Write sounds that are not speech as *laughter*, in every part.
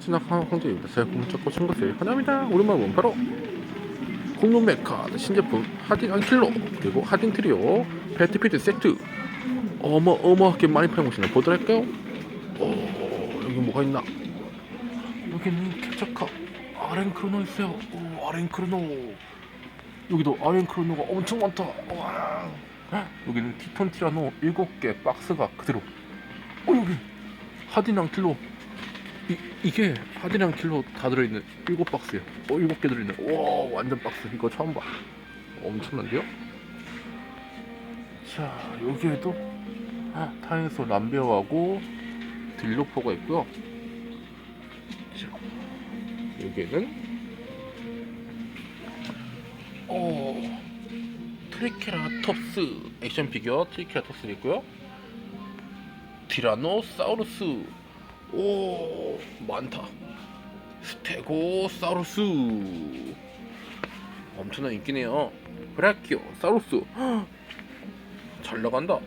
지나간 홍대입니다. 새해 복 잡고 친 것을 환영합니다. 오랜만 본 바로 공룡 메카 신제품 하딘 안킬로 그리고 하딘 트리오 배트피드 세트 어마어마하게 많이 팔고 계시네 보도록 할까요? 오 여기 뭐가 있나? 여기는 캡처카 아렌 크로노 있어요. 오 아렌 크로노 여기도 아렌 크로노가 엄청 많다. 와 여기는 티톤 티라노 7개 박스가 그대로 어 여기 하딘 안킬로 이, 이게 하디랑 킬로 다 들어있는 일곱 박스예요. 어 일곱 개 들어있는. 와 완전 박스. 이거 처음 봐. 엄청난데요? 자 여기에도 아, 타인소 람베어하고 딜로포가 있고요. 자 여기에는 어 트리케라톱스 액션 피규어 트리케라톱스 있고요. 티라노사우루스 오 많다. 스테고사우루스. 엄청난 인기네요. 브라키오 사우루스. 헉, *gasps* 잘 나간다.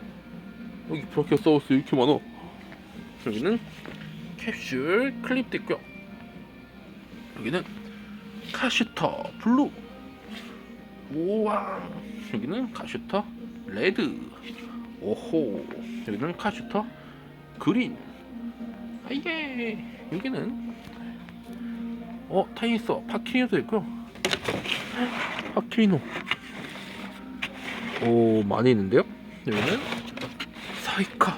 여기 브라키오사우루스 이렇게 많아. 여기는 캡슐 클립도 있고요. 여기는 카슈터 블루. 우와. 여기는 카슈터 레드. 오호. 여기는 카슈터 그린 아 이게 여기는 어 타이니스 파키리노도 있고요 파키리노. 오 많이 있는데요? 여기는 사이카.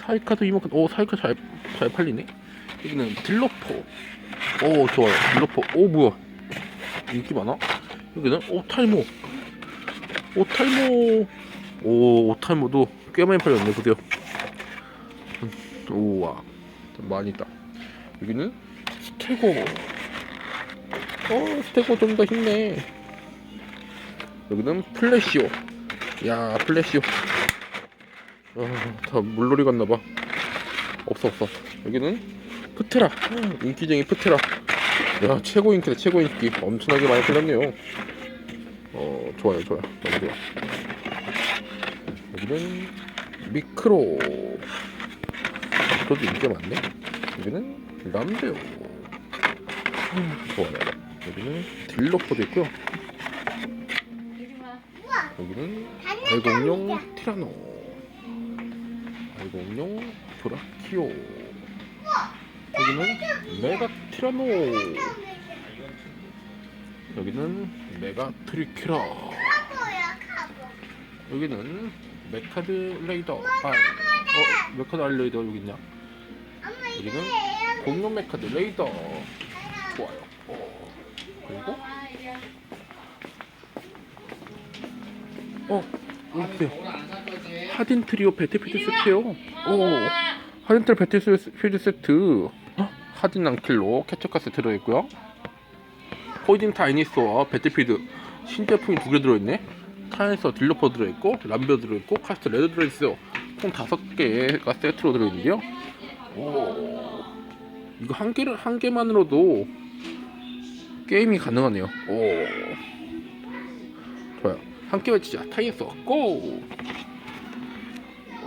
사이카도 이만큼 오 사이카 잘, 잘 팔리네. 여기는 딜로포. 오 좋아요. 딜로포. 오 뭐야. 인기 많아? 여기는 오탈모. 오탈모. 오 오탈모도 꽤 많이 팔렸네 보세요 우와 좀 많이 있다. 여기는 스테고. 어 스테고 좀 더 힘내. 여기는 플래시오. 야 플래시오. 아 다 물놀이 갔나봐. 없어 없어. 여기는 프테라. 인기쟁이 프테라. 야 최고 인기다 최고 인기. 엄청나게 많이 팔렸네요. 어 좋아요 좋아요. 너무 좋아. 여기는 미크로 저도 인기가 많네. 여기는 람베오. 좋아요. 여기는 딜러포도 있고요. 여기는 알공룡 티라노. 알공룡 브라키오. 여기는 메가 티라노. 여기는 메가 트리키라. 여기는 메카드 레이더. 아, 어, 메카드 알 레이더 여기 있냐? 여기는 공룡 메카드 레이더 좋아요. 어, 그리고 어 이렇게 하딘 트리오 배틀필드 세트요. 오 하딘 트리오 배틀필드 세트 헉, 하딘 랑킬로 캐처카스 들어있고요. 포이딘 타이니스와 배틀필드 신제품이 두 개 들어있네. 타이니스 딜로퍼 들어있고 람베어 들어있고 카스트 레드 들어있어요. 총 다섯 개가 세트로 들어있는데요. 오, 이거 한 개를 한 개만으로도 게임이 가능하네요. 오, 좋아요. 한 개만 치자. 타이어스 고.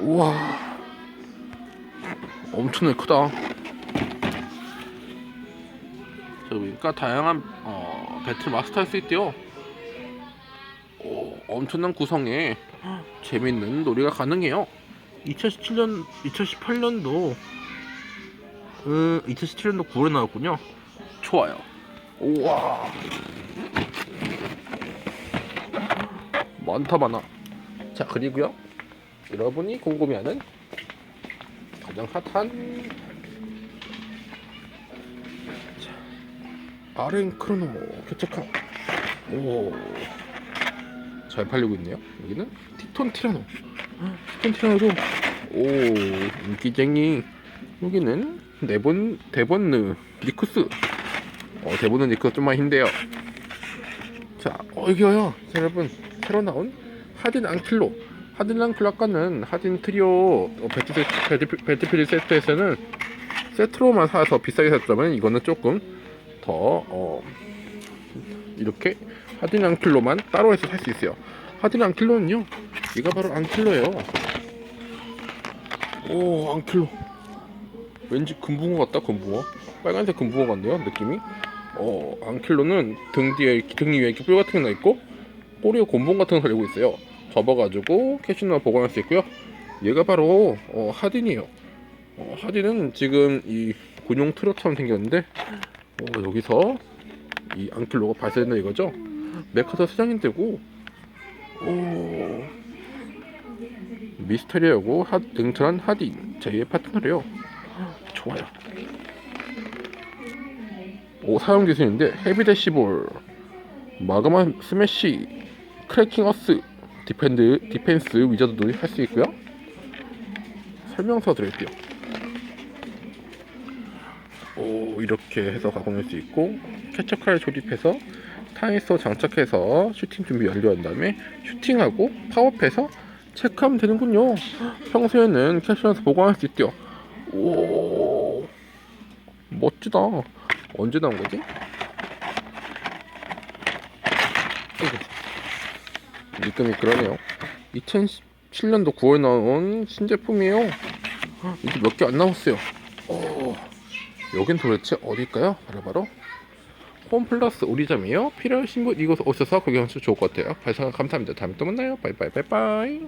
우와, 엄청나게 크다. 저 보니까 다양한 어, 배틀 마스터 할 수 있대요. 오, 엄청난 구성에 재밌는 놀이가 가능해요. 2017년, 2018년도 음, 2017년도 9월에 나왔군요. 좋아요. 우와. 많다 많아. 자 그리고요. 여러분이 궁금해하는 가장 핫한 자, 아렌 크로노 교체카. 오. 잘 팔리고 있네요. 여기는 티톤 티라노. 티톤 티라노도 오 인기쟁이. 여기는 네본 데본느 니쿠스. 어 데본느 니쿠스 좀만 힘대요. 자 어. 자, 여러분 새로 나온 하딘 앙킬로. 하딘 앙킬로 아까는 하딘 트리오 어, 배틀필드 세트에서는 세트로만 사서 비싸게 샀다면 이거는 조금 더 어, 이렇게 하딘 앙킬로만 따로 해서 살 수 있어요. 하딘 앙킬로는요. 이가 바로 앙킬로예요. 오 앙킬로. 왠지 금붕어 같다 금붕어? 빨간색 금붕어 같네요 느낌이. 어 안킬로는 등 뒤에 등 위에 이렇게 뿔 같은 게 나 있고 꼬리에 곰봉 같은 거 달리고 있어요. 접어가지고 캐시나 보관할 수 있고요. 얘가 바로 어, 하딘이에요. 어, 하딘은 지금 이 군용 트럭처럼 생겼는데 어, 여기서 이 안킬로가 발사된다 이거죠? 메카더 수장인데고 오 미스터리하고 하, 등천한 하딘 제2의 파트너래요 좋아요. 오 사용 기술인데 헤비 대시볼 마그마 스매시 크래킹 어스 디펜드 디펜스 위저드도 할 수 있고요. 설명서 들어있대요. 오 이렇게 해서 가공할 수 있고 캐처칼 조립해서 타이서 장착해서 슈팅 준비 완료한 다음에 슈팅하고 파업해서 체크하면 되는군요. 평소에는 캡슐에서 보관할 수 있대요. 오 멋지다. 언제 나온 거지? 미끌미끌하네요. 2017년도 9월에 나온 신제품이에요. 이제 몇 개 안 남았어요. 오, 여긴 도대체 어딜까요? 바로바로. 홈플러스 우리점이에요. 필요하신 분 이곳 오셔서 구경하시면 좋을 것 같아요. 발상 감사합니다. 다음에 또 만나요. 바이바이 바이바이